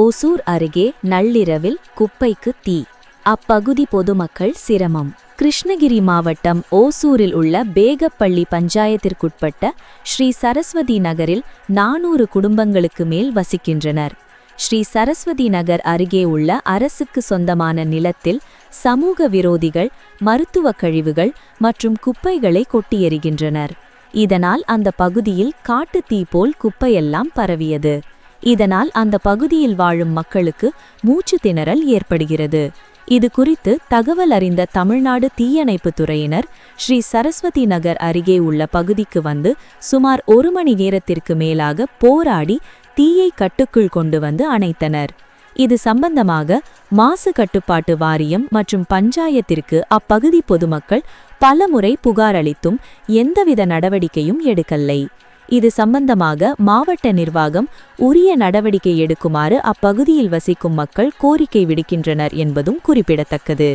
ஒசூர் அருகே நள்ளிரவில் குப்பைக்கு தீ. அப்பகுதி பொதுமக்கள் சிரமம். கிருஷ்ணகிரி மாவட்டம் ஓசூரில் உள்ள பேகப்பள்ளி பஞ்சாயத்திற்குட்பட்ட ஸ்ரீ சரஸ்வதி நகரில் நானூறு குடும்பங்களுக்கு மேல் வசிக்கின்றனர். ஸ்ரீ சரஸ்வதி நகர் அருகே உள்ள அரசுக்கு சொந்தமான நிலத்தில் சமூக விரோதிகள் மருத்துவக் கழிவுகள் மற்றும் குப்பைகளை கொட்டியெறிகின்றனர். இதனால் அந்த பகுதியில் காட்டுத் தீ போல் குப்பையெல்லாம் பரவியது. இதனால் அந்த பகுதியில் வாழும் மக்களுக்கு மூச்சு திணறல் ஏற்படுகிறது. இது குறித்து தகவல் அறிந்த தமிழ்நாடு தீயணைப்புத் துறையினர் ஸ்ரீ சரஸ்வதி நகர் அருகே உள்ள பகுதிக்கு வந்து சுமார் ஒரு மணி நேரத்திற்கு மேலாக போராடி தீயை கட்டுக்குள் கொண்டு வந்து அணைத்தனர். இது சம்பந்தமாக மாசு கட்டுப்பாட்டு வாரியம் மற்றும் பஞ்சாயத்திற்கு அப்பகுதி பொதுமக்கள் பலமுறை புகார் அளித்தும் எந்தவித நடவடிக்கையும் எடுக்கலை. இது சம்பந்தமாக மாவட்ட நிர்வாகம் உரிய நடவடிக்கை எடுக்குமாறு அப்பகுதியில் வசிக்கும் மக்கள் கோரிக்கை விடுக்கின்றனர் என்பதும் குறிப்பிடத்தக்கது.